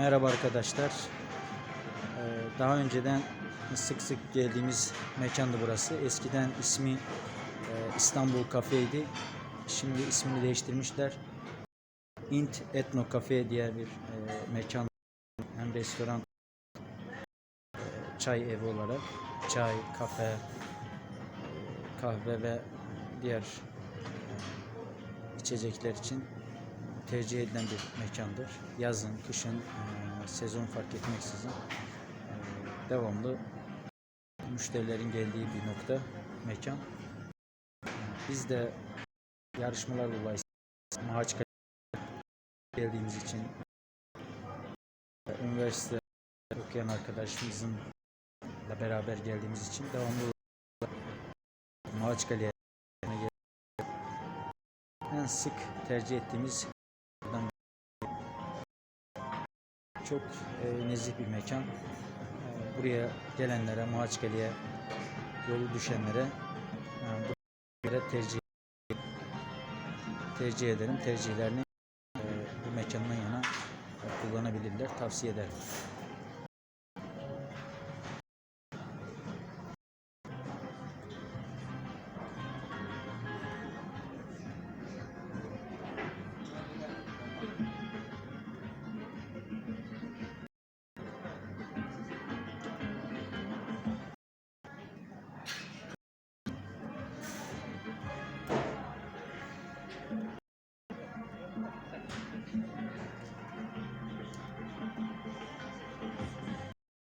Merhaba arkadaşlar. Ee, Daha önceden sık sık geldiğimiz mekandı burası. Eskiden ismi e, İstanbul Kafe'ydi. Şimdi ismini değiştirmişler. Int Etno Cafe diye bir e, mekan hem restoran e, çay evi olarak çay, kafe, kahve ve diğer içecekler için tercih edilen bir mekandır. Yazın, kışın, e, sezon fark etmeksizin e, devamlı müşterilerin geldiği bir nokta, mekan. Biz de yarışmalar dolayısıyla Mahaçka geldiğimiz için e, üniversite okuyan arkadaşımızın da beraber geldiğimiz için devamlı Mahaçkale'ye en sık tercih ettiğimiz çok e, nezih bir mekan. E, buraya gelenlere, Muhaçkeli'ye yolu düşenlere e, bu yere tercih tercih ederim. Tercihlerini e, bu mekandan yana kullanabilirler. Tavsiye ederim.